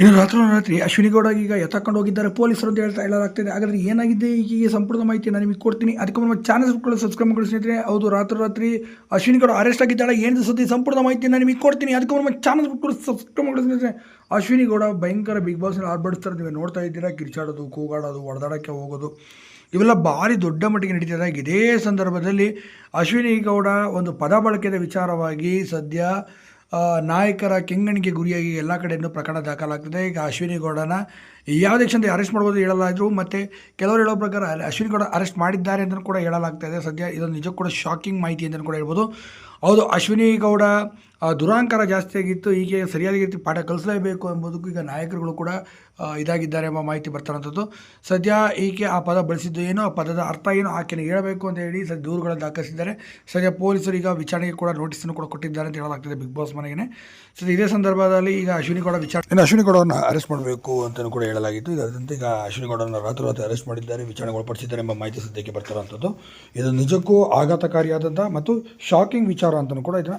ಇನ್ನು ರಾತ್ರಿ ರಾತ್ರಿ ಅಶ್ವಿನಿ ಗೌಡ ಈಗ ಎತ್ತಾಕೊಂಡು ಹೋಗಿದ್ದಾರೆ. ಪೊಲೀಸರು ಅಂತ ಹೇಳ್ತಾ ಹೇಳಲಾಗ್ತಿದೆ ಹಾಗಾದ್ರೆ ಏನಾಗಿದೆ? ಈಗ ಸಂಪೂರ್ಣ ಮಾಹಿತಿ ನಾನು ನಿಮಗೆ ಕೊಡ್ತೀನಿ. ಅದಕ್ಕೆ ನಮ್ಮ ಚಾನಲ್ ಸಬ್ಸ್ಕ್ರೈಬ್ ಮಾಡಿ ಸ್ನೇಹಿತರೆ. ಹೌದು, ರಾತ್ರಿ ರಾತ್ರಿ ಅಶ್ವಿನಿ ಗೌಡ ಅರೆಸ್ಟ್ ಆಗಿದ್ದಾಳೆ. ಏನು ಸುದ್ದಿ? ಸಂಪೂರ್ಣ ಮಾಹಿತಿ ನಾನು ನಿಮಗೆ ಕೊಡ್ತೀನಿ. ಅದಕ್ಕೆ ನಮ್ಮ ಚಾನಲ್ ಸಬ್ಸ್ಕ್ರೈಬ್ ಮಾಡಿ ಸ್ನೇಹಿತರೆ. ಅಶ್ವಿನಿ ಗೌಡ ಭಯಂಕರ ಬಿಗ್ ಬಾಸ್ನ ಆರ್ಭಡಿಸ್ತಾರೆ ನೀವು ನೋಡ್ತಾ ಇದ್ದೀರಾ? ಕಿರ್ಚಾಡೋದು, ಕೂಗಾಡೋದು ಹೊಡೆದಾಡೋಕ್ಕೆ ಹೋಗೋದು. ಇವೆಲ್ಲ ಭಾರಿ ದೊಡ್ಡ ಮಟ್ಟಿಗೆ ನಡೀತಿದೆ. ಇದೇ ಸಂದರ್ಭದಲ್ಲಿ ಅಶ್ವಿನಿ ಗೌಡ ಒಂದು ಪದ ಬಳಕೆದ ವಿಚಾರವಾಗಿ ಸದ್ಯ ನಾಯಕರ ಕೆಂಗಣಿಗೆ ಗುರಿಯಾಗಿ ಎಲ್ಲ ಕಡೆಯೂ ಪ್ರಕರಣ ದಾಖಲಾಗ್ತದೆ. ಈಗ ಅಶ್ವಿನಿ ಗೌಡನ ಯಾವುದೇ ಕ್ಷಣದಲ್ಲಿ ಅರೆಸ್ಟ್ ಮಾಡ್ಬೋದು ಹೇಳಲಾದ್ರು, ಮತ್ತು ಕೆಲವರು ಹೇಳೋ ಪ್ರಕಾರ ಅಶ್ವಿನಿ ಗೌಡ ಅರೆಸ್ಟ್ ಮಾಡಿದ್ದಾರೆ ಅಂತಲೂ ಕೂಡ ಹೇಳಲಾಗ್ತಾ ಇದೆ. ಸದ್ಯ ಇದೊಂದು ನಿಜಕ್ಕೂ ಕೂಡ ಶಾಕಿಂಗ್ ಮಾಹಿತಿ ಅಂತಲೂ ಕೂಡ ಹೇಳ್ಬೋದು. ಹೌದು, ಅಶ್ವಿನಿ ಗೌಡ ದುರಾಂಕಾರ ಜಾಸ್ತಿ ಆಗಿತ್ತು, ಹೀಗೆ ಸರಿಯಾದ ರೀತಿ ಪಾಠ ಕಲಿಸಲೇಬೇಕು ಎಂಬುದಕ್ಕೂ ಈಗ ನಾಯಕರುಗಳು ಕೂಡ ಇದಾಗಿದ್ದಾರೆ ಎಂಬ ಮಾಹಿತಿ ಬರ್ತಾರಂಥದ್ದು ಸದ್ಯ ಈಕೆ ಆ ಪದ ಬಳಸಿದ್ದು ಏನು, ಆ ಪದದ ಅರ್ಥ ಏನು ಆಕೆನ ಹೇಳಬೇಕು ಅಂತ ಹೇಳಿ ಸದ್ಯ ದೂರುಗಳನ್ನು ದಾಖಲಿಸಿದ್ದಾರೆ. ಸದ್ಯ ಪೊಲೀಸರು ಈಗ ವಿಚಾರಣೆಗೆ ಕೂಡ ನೋಟಿಸನ್ನು ಕೂಡ ಕೊಟ್ಟಿದ್ದಾರೆ ಅಂತ ಹೇಳಲಾಗ್ತದೆ ಬಿಗ್ ಬಾಸ್ ಮನೆಗೆ ಸದ್ಯ ಇದೇ ಸಂದರ್ಭದಲ್ಲಿ ಈಗ ಅಶ್ವಿನಿ ಗೌಡ ವಿಚಾರ ಇನ್ನು ಅಶ್ವಿನಿ ಗೌಡವನ್ನು ಅರೆಸ್ಟ್ ಮಾಡಬೇಕು ಅಂತಲೂ ಕೂಡ ಹೇಳಲಾಗಿತ್ತು. ಇದರಂತೆ ಈಗ ಅಶ್ವಿನಿ ರಾತ್ರಿ ರಾತ್ರಿ ಅರೆಸ್ಟ್ ಮಾಡಿದ್ದಾರೆ ವಿಚಾರಣೆ ಒಳಪಡಿಸಿದ್ದಾರೆ ಎಂಬ ಮಾಹಿತಿ ಸದ್ಯಕ್ಕೆ ಬರ್ತಾರಂಥದ್ದು ಇದು ನಿಜಕ್ಕೂ ಆಘಾತಕಾರಿಯಾದಂಥ ಮತ್ತು ಶಾಕಿಂಗ್ ವಿಚಾರ ಅಂತಲೂ ಕೂಡ ಇದನ್ನು